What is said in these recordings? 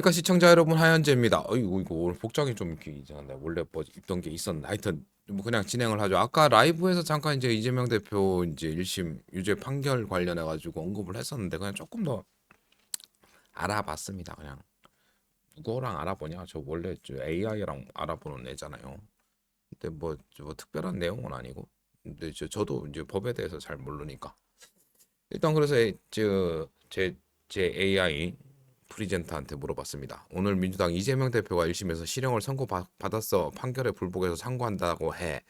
그러니까 시청자 여러분 하현재입니다. 어이구 이거 오늘 복장이 좀 이렇게 이상한데 원래 뭐 입던 게 있었는데 하여튼 뭐 그냥 진행을 하죠. 아까 라이브에서 잠깐 이제 이재명 대표 이제 1심 유죄 판결 관련해 가지고 언급을 했었는데 그냥 조금 더 알아봤습니다. 그냥 누구랑 알아보냐? 저 원래 저 AI랑 알아보는 애잖아요. 근데 뭐, 뭐 특별한 내용은 아니고 근데 저, 저도 이제 법에 대해서 잘 모르니까 일단 그래서 저제 제 AI 프리젠터한테 물어봤습니다. 오늘 민주당 이재명 대표가 1심에서 실형을 선고받았어. 판결에 불복해서 상고한다고 해.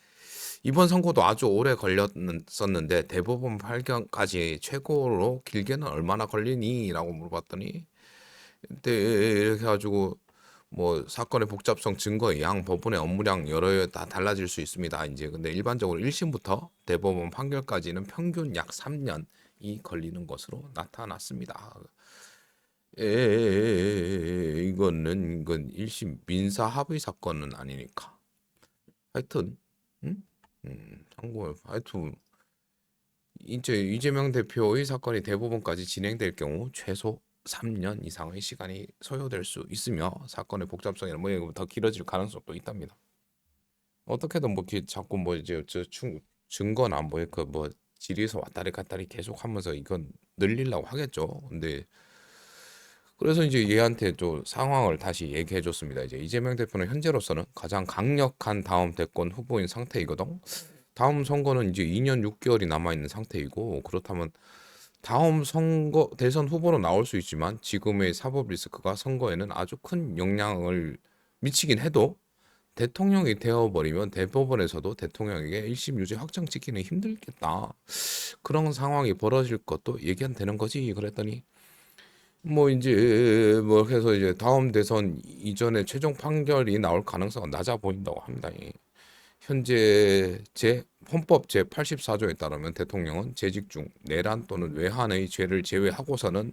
이번 선고도 아주 오래 걸렸었는데 대법원 판결까지 최고로 길게는 얼마나 걸리니? 라고 물어봤더니 이렇게 해가지고 뭐 사건의 복잡성 증거 양 법원의 업무량 여러 다 달라질 수 있습니다. 이제 근데 일반적으로 1심부터 대법원 판결까지는 평균 약 3년이 걸리는 것으로 나타났습니다. 에 이거는 이건 1심 민사 합의 사건은 아니니까. 하여튼 음? 음, 참고 하여튼 이제 이재명 대표의 사건이 대법원까지 진행될 경우 최소 3년 이상의 시간이 소요될 수 있으며 사건의 복잡성이나 뭐 이거 더 길어질 가능성도 있답니다. 어떻게든 뭐 이렇게 자꾸 뭐 이제 저 증, 증거나 뭐 그뭐 질의서 왔다리 갔다리 계속 하면서 이건 늘리려고 하겠죠. 근데 그래서 이제 얘한테 또 상황을 다시 얘기해 줬습니다. 이제 이재명 대표는 현재로서는 가장 강력한 다음 대권 후보인 상태이거든. 다음 선거는 이제 2년 6개월이 남아 있는 상태이고 그렇다면 다음 선거 대선 후보로 나올 수 있지만 지금의 사법 리스크가 선거에는 아주 큰 영향을 미치긴 해도 대통령이 되어버리면 대법원에서도 대통령에게 1심 유죄 확정 찍기는 힘들겠다. 그런 상황이 벌어질 것도 예견 되는 거지. 그랬더니 뭐 이제 뭐 해서 이제 다음 대선 이전에 최종 판결이 나올 가능성은 낮아 보인다고 합니다. 이 현재 제 헌법 제 84조에 따르면 대통령은 재직 중 내란 또는 외환의 죄를 제외하고서는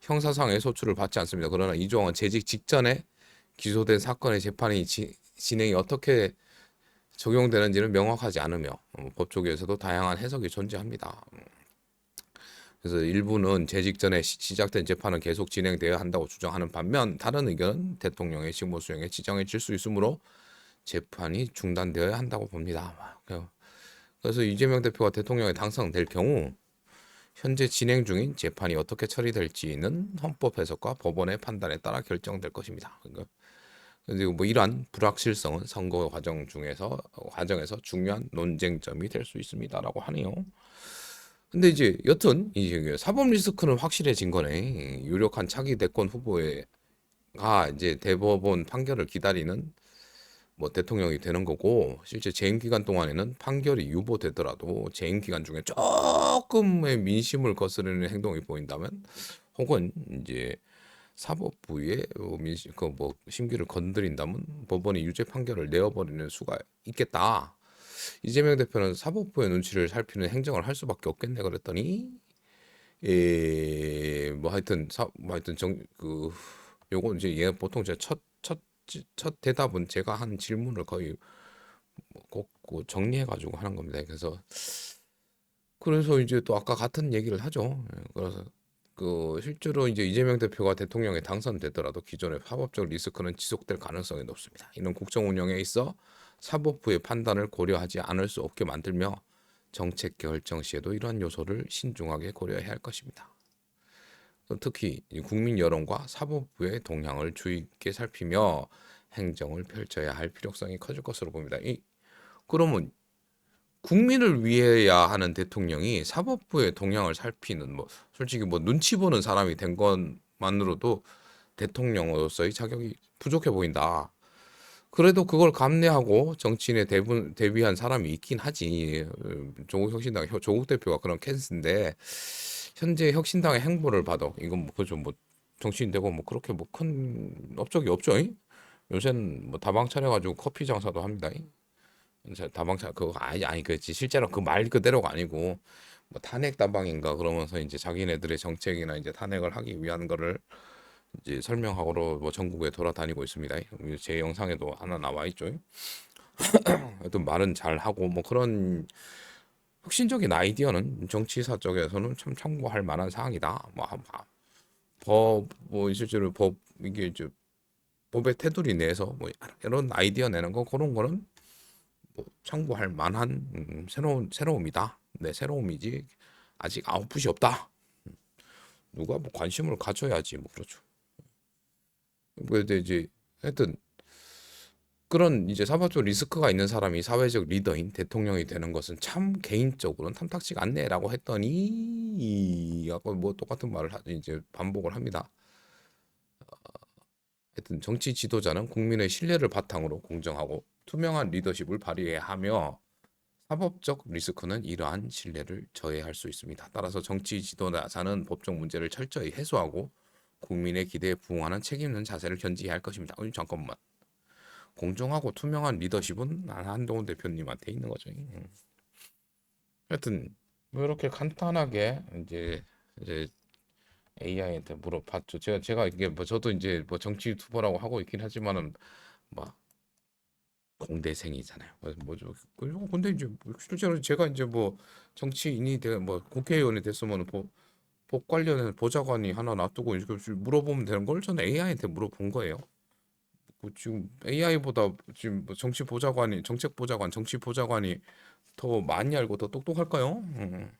형사상의 소출을 받지 않습니다. 그러나 이 조항은 재직 직전에 기소된 사건의 재판이 지, 진행이 어떻게 적용되는지는 명확하지 않으며 어, 법조계에서도 다양한 해석이 존재합니다. 그래서 일부는 재직 전에 시- 시작된 재판은 계속 진행되어야 한다고 주장하는 반면 다른 의견은 대통령의 직무 수행에 지장이 질수 있으므로 재판이 중단되어야 한다고 봅니다. 그래서 이재명 대표가 대통령에 당선될 경우 현재 진행 중인 재판이 어떻게 처리될지는 헌법 해석과 법원의 판단에 따라 결정될 것입니다. 그러니까 그리고 뭐 이러한 불확실성은 선거 과정 중에서 과정에서 중요한 논쟁점이 될 수 있습니다라고 하네요. 근데 이제 여튼 이제 사법 리스크는 확실해진 거네. 유력한 차기 대권 후보가 이제 대법원 판결을 기다리는 뭐 대통령이 되는 거고 실제 재임 기간 동안에는 판결이 유보되더라도 재임 기간 중에 조금의 민심을 거스르는 행동이 보인다면 혹은 이제 사법부의 뭐 민심 그뭐 심기를 건드린다면 법원이 유죄 판결을 내어버리는 수가 있겠다. 이재명 대표는 사법부의 눈치를 살피는 행정을 할 수밖에 없겠네 그랬더니 에뭐 하여튼 사 뭐 하여튼 정그 요거 이제 얘 보통 제 첫첫 첫 대답은 제가 한 질문을 거의 꼭 정리해 가지고 하는 겁니다. 그래서 그래서 이제 또 아까 같은 얘기를 하죠. 예, 그래서 그 실제로 이제 이재명 대표가 대통령에 당선되더라도 기존의 파법적 리스크는 지속될 가능성이 높습니다. 이는 국정 운영에 있어 사법부의 판단을 고려하지 않을 수 없게 만들며 정책 결정 시에도 이러한 요소를 신중하게 고려해야 할 것입니다. 특히 국민 여론과 사법부의 동향을 주의 깊게 살피며 행정을 펼쳐야 할 필요성이 커질 것으로 봅니다. 이 그러면 국민을 위해야 하는 대통령이 사법부의 동향을 살피는 뭐 솔직히 뭐 눈치 보는 사람이 된 것만으로도 대통령으로서의 자격이 부족해 보인다. 그래도 그걸 감내하고 정치인에 대부, 대비한 사람이 있긴 하지. 조국 혁신당 조국 대표가 그런 케이스인데 현재 혁신당의 행보를 봐도 이건 뭐 그죠 뭐 정치인 되고 뭐 그렇게 뭐 큰 업적이 없죠. 이? 요새는 뭐 다방 차려가지고 커피 장사도 합니다. 이? 다방차 그거 아니 아니 그렇지 실제로 그 말 그대로가 아니고 뭐 탄핵 다방인가 그러면서 이제 자기네들의 정책이나 이제 탄핵을 하기 위한 거를 이제 설명하러 뭐 전국에 돌아다니고 있습니다. 제 영상에도 하나 나와 있죠. 하여튼 말은 잘 하고 뭐 그런 혁신적인 아이디어는 정치사 쪽에서는 참 참고할 만한 사항이다. 뭐 법 뭐 실제로 법 이게 이제 법의 테두리 내에서 뭐 이런 아이디어 내는 거 그런 거는 뭐 참고할 만한 음, 새로운 새로움이다. 네, 새로움이지 아직 아웃풋이 없다. 누가 뭐 관심을 가져야지 뭐 그렇죠. 근데 이제 하여튼 그런 이제 사법적 리스크가 있는 사람이 사회적 리더인 대통령이 되는 것은 참 개인적으로는 탐탁지가 않네라고 했더니 아까 뭐 똑같은 말을 하- 이제 반복을 합니다. 하여튼 정치 지도자는 국민의 신뢰를 바탕으로 공정하고 투명한 리더십을 발휘해야 하며 사법적 리스크는 이러한 신뢰를 저해할 수 있습니다. 따라서 정치 지도자는 법적 문제를 철저히 해소하고 국민의 기대에 부응하는 책임 있는 자세를 견지해야 할 것입니다. 아니, 잠깐만. 공정하고 투명한 리더십은 한동훈 대표님한테 있는 거죠. 음. 하여튼 뭐 이렇게 간단하게 이제 이제 AI한테 물어봤죠. 제가 제가 이게 뭐 저도 이제 뭐 정치 유튜버라고 하고 있긴 하지만은 막 공대생이잖아요. 그래서 뭐죠? 그리고 근데 이제 실제로 제가 이제 뭐 정치인이 돼뭐 국회의원이 됐으면 뭐 법 관련해서 보좌관이 하나 놔두고 이렇게 물어보면 되는 걸 저는 AI한테 물어본 거예요. 뭐 지금 AI보다 지금 뭐 정치 보좌관이 정책 보좌관, 정치 보좌관이 더 많이 알고 더 똑똑할까요? 음.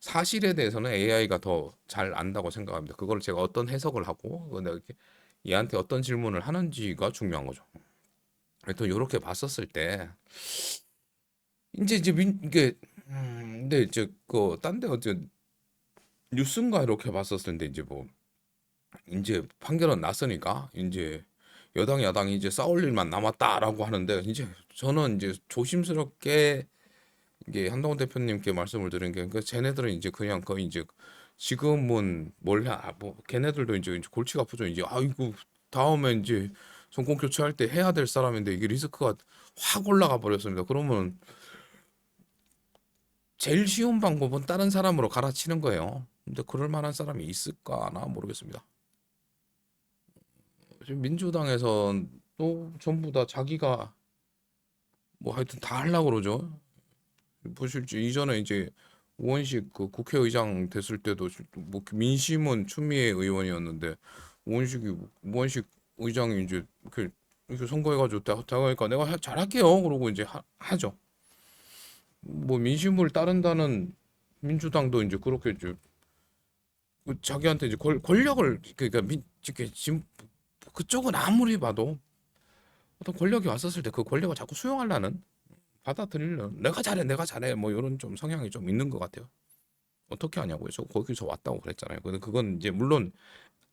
사실에 대해서는 AI가 더 잘 안다고 생각합니다. 그걸 제가 어떤 해석을 하고 내가 이렇게 얘한테 어떤 질문을 하는지가 중요한 거죠. 하여튼 요렇게 봤었을 때 이제 이제 민 이게 음 근데 이제 그딴데 어째 뉴스인가 이렇게 봤었을 때 이제 뭐 이제 판결은 났으니까 이제 여당 야당이 이제 싸울 일만 남았다라고 하는데 이제 저는 이제 조심스럽게 이게 한동훈 대표님께 말씀을 드린 게 그러니까 쟤네들은 이제 그냥 거의 이제 지금은 뭘 해, 아, 뭐 걔네들도 이제 골치가 아프죠. 이제 아이고 다음에 이제 정권 교체할 때 해야 될 사람인데 이게 리스크가 확 올라가 버렸습니다. 그러면 제일 쉬운 방법은 다른 사람으로 갈아치는 거예요. 근데 그럴 만한 사람이 있을까나 모르겠습니다. 지금 민주당에선 또 전부 다 자기가 뭐 하여튼 다 하려고 그러죠. 보실지 이전에 이제 우원식 그 국회의장 됐을 때도 뭐 민심은 추미애 의원이었는데 우원식이 우원식 의장이 이제 이렇게 이렇게 선거해가지고 다가니까 내가 하- 잘할게요 그러고 이제 하, 하죠. 뭐 민심을 따른다는 민주당도 이제 그렇게 이제 그 자기한테 이제 권, 권력을 그러니까 민 지금 그쪽은 아무리 봐도 어떤 권력이 왔었을 때 그 권력을 자꾸 수용하려는 받아들이려는 내가 잘해 내가 잘해 뭐 이런 좀 성향이 좀 있는 것 같아요. 어떻게 하냐고요? 저 거기서 왔다고 그랬잖아요. 근데 그건 이제 물론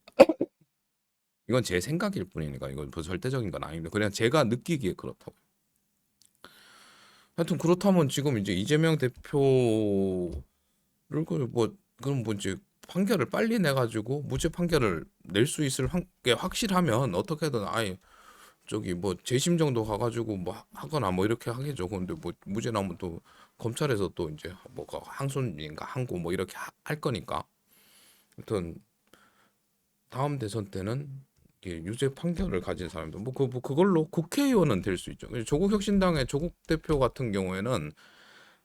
이건 제 생각일 뿐이니까 이건 뭐 절대적인 건 아닙니다. 그냥 제가 느끼기에 그렇다고. 하여튼 그렇다면 지금 이제 이재명 대표를 그뭐 그럼 뭐 이제 판결을 빨리 내 가지고 무죄 판결을 낼 수 있을 확- 게 확실하면 어떻게든 아예 저기 뭐 재심 정도 가가지고 뭐 하- 하거나 뭐 이렇게 하겠죠. 근데 뭐 무죄 나오면 또 검찰에서 또 이제 뭐가 항소인가 항고 뭐 이렇게 하- 할 거니까. 하여튼 다음 대선 때는 유죄 판결을 가진 사람들 뭐, 그, 뭐 그걸로 국회의원은 될 수 있죠. 조국 혁신당의 조국 대표 같은 경우에는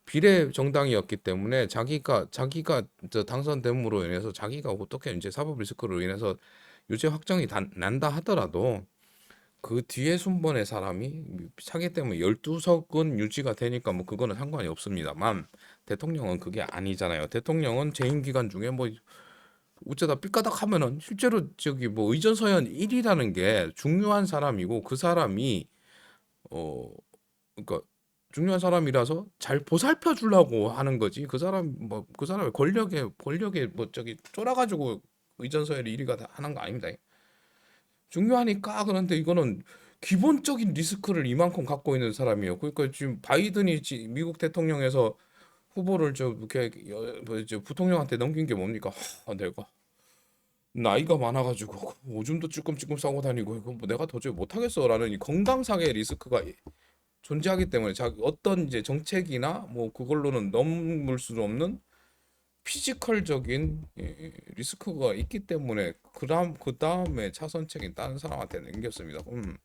비례 정당이었기 때문에 자기가 자기가 저 당선됨으로 인해서 자기가 어떻게 이제 사법 리스크로 인해서 유죄 확정이 단, 난다 하더라도 그 뒤에 순번의 사람이 차기 때문에 12석은 유지가 되니까 뭐 그거는 상관이 없습니다만 대통령은 그게 아니잖아요. 대통령은 재임 기간 중에 뭐 어쩌다 삐까닥 하면은 실제로 저기 뭐 의전 서연 1이라는 게 중요한 사람이고 그 사람이 어 그러니까 중요한 사람이라서 잘 보살펴 주려고 하는 거지. 그 사람 뭐 그 사람의 권력에 권력에 뭐 저기 쫄아 가지고 의전 서열 1위가 다 하는 거 아닙니다. 중요하니까 그런데 이거는 기본적인 리스크를 이만큼 갖고 있는 사람이에요. 그러니까 지금 바이든이 지- 미국 대통령에서 후보를 저 이렇게 여- 뭐 부통령한테 넘긴 게 뭡니까? 하, 내가 나이가 많아가지고 오줌도 찔끔찔끔 싸고 다니고 이거 뭐 내가 도저히 못하겠어라는 이 건강상의 리스크가 존재하기 때문에 자 어떤 이제 정책이나 뭐 그걸로는 넘을 수 없는 피지컬적인 예, 리스크가 있기 때문에 그다음 그 다음에 차선책인 다른 사람한테 넘겼습니다. 음,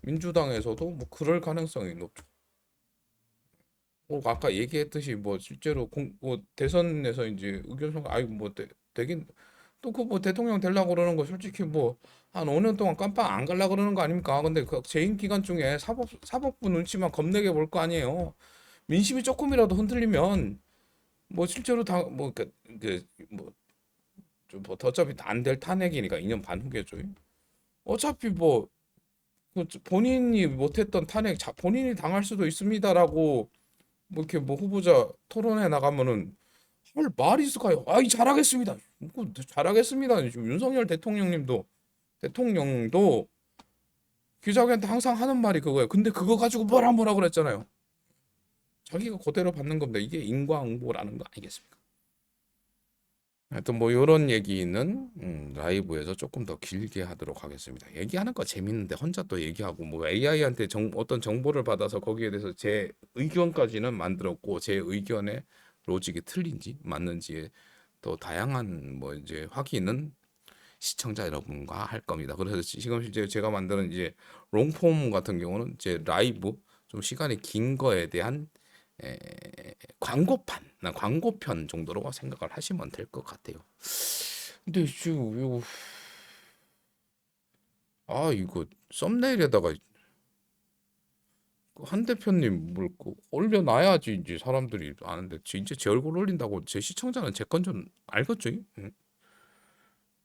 민주당에서도 뭐 그럴 가능성이 높죠. 뭐 아까 얘기했듯이 뭐 실제로 공, 뭐 대선에서 이제 의견 선거 아이 뭐 되, 되긴 또 그 뭐 대통령 되려고 그러는 거 솔직히 뭐 한 5년 동안 깜빵 안 갈라 그러는 거 아닙니까? 근데 그 재임 기간 중에 사법 사법부 눈치만 겁내게 볼 거 아니에요. 민심이 조금이라도 흔들리면 뭐 실제로 다 뭐 그 그뭐좀 뭐 어차피 안 될 탄핵이니까 2년 반 후겠죠. 어차피 뭐그 본인이 못했던 탄핵 자, 본인이 당할 수도 있습니다라고 뭐 이렇게 뭐 후보자 토론회 나가면은 할 말이 있을까요? 아이 잘하겠습니다. 뭐 잘하겠습니다. 지금 윤석열 대통령님도 대통령도 기자회견 때 항상 하는 말이 그거예요. 근데 그거 가지고 뭐라 뭐라 그랬잖아요. 자기가 그대로 받는 겁니다. 이게 인과응보라는 거 아니겠습니까? 하여튼 뭐 이런 얘기는 음, 라이브에서 조금 더 길게 하도록 하겠습니다. 얘기하는 거 재밌는데 혼자 또 얘기하고 뭐 AI한테 정, 어떤 정보를 받아서 거기에 대해서 제 의견까지는 만들었고 제 의견의 로직이 틀린지 맞는지에 또 다양한 뭐 이제 확인은 시청자 여러분과 할 겁니다. 그래서 지금 이제 제가 만드는 이제 롱폼 같은 경우는 이제 라이브 좀 시간이 긴 거에 대한 에, 광고판, 나 광고편 정도로 생각을 하시면 될 것 같아요. 근데 지금 이거 아 이거 썸네일에다가 그 한 대표님 뭘 그 올려놔야지 이제 사람들이 아는데 진짜 제 얼굴 올린다고 제 시청자는 제 건 좀 알겠죠? 응?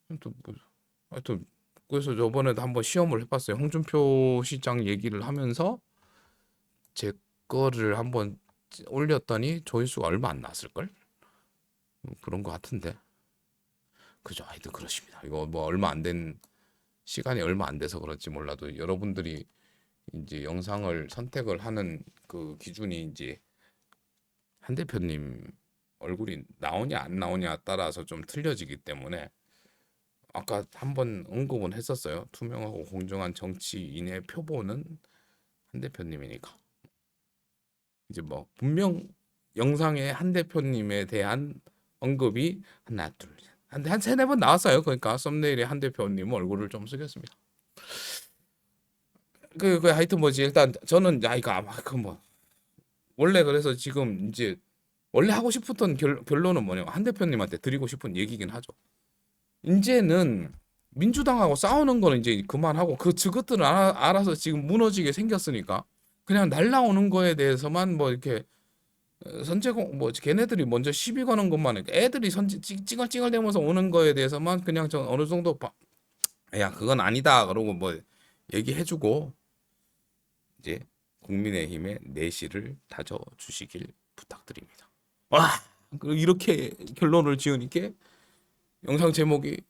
하여튼 뭐 하여튼 그래서 저번에도 한번 시험을 해봤어요. 홍준표 시장 얘기를 하면서 제 거를 한번 올렸더니 조회수가 얼마 안 나왔을걸? 음, 그런 거 같은데. 그죠? 하여튼 그렇습니다. 이거 뭐 얼마 안 된 시간이 얼마 안 돼서 그렇지 몰라도 여러분들이 이제 영상을 선택을 하는 그 기준이 이제 한 대표님 얼굴이 나오냐 안 나오냐 따라서 좀 틀려지기 때문에 아까 한 번 언급은 했었어요. 투명하고 공정한 정치인의 표본은 한 대표님이니까. 이제 뭐 분명 영상에 한 대표님에 대한 언급이 하나 둘한 세네 번 나왔어요. 그러니까 썸네일에 한 대표님 얼굴을 좀 쓰겠습니다. 그, 그 하여튼 뭐지 일단 저는 야 이거 아마 그뭐 원래 그래서 지금 이제 원래 하고 싶었던 결, 결론은 뭐냐면 한 대표님한테 드리고 싶은 얘기긴 하죠. 이제는 민주당하고 싸우는 거는 이제 그만하고 그 저것들은 알아, 알아서 지금 무너지게 생겼으니까 그냥 날라오는 거에 대해서만 뭐 이렇게 어, 선제공 뭐 걔네들이 먼저 시비 거는 것만 애들이 선제 찡얼찡얼대면서 오는 거에 대해서만 그냥 저 어느 정도 봐, 야 그건 아니다 그러고 뭐 얘기해주고 이제 국민의힘의 내실을 다져 주시길 부탁드립니다. 와그 이렇게 결론을 지으니까 영상 제목이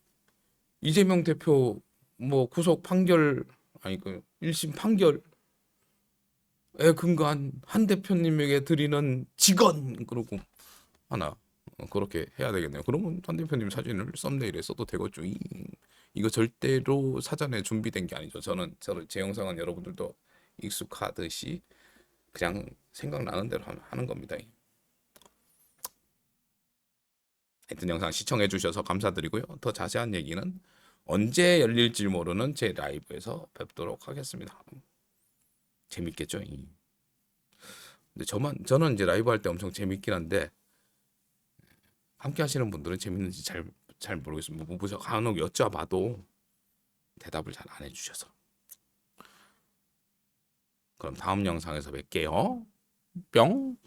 이재명 대표 뭐 구속 판결 아니 그 1심 판결에 근거한 한 대표님에게 드리는 직언 그러고 하나 어, 그렇게 해야 되겠네요. 그러면 한 대표님 사진을 썸네일에 써도 되겠죠. 이, 이거 절대로 사전에 준비된 게 아니죠. 저는 저는 제 영상은 여러분들도 익숙하듯이 그냥 생각나는 대로 하는 겁니다. 하여튼 영상 시청해 주셔서 감사드리고요. 더 자세한 얘기는 언제 열릴지 모르는 제 라이브에서 뵙도록 하겠습니다. 재밌겠죠? 근데 저만 저는 이제 라이브 할 때 엄청 재밌긴 한데 함께 하시는 분들은 재밌는지 잘 잘 모르겠습니다. 뭐 간혹 여쭤봐도 대답을 잘 안 해주셔서 그럼 다음 영상에서 뵐게요. 뿅.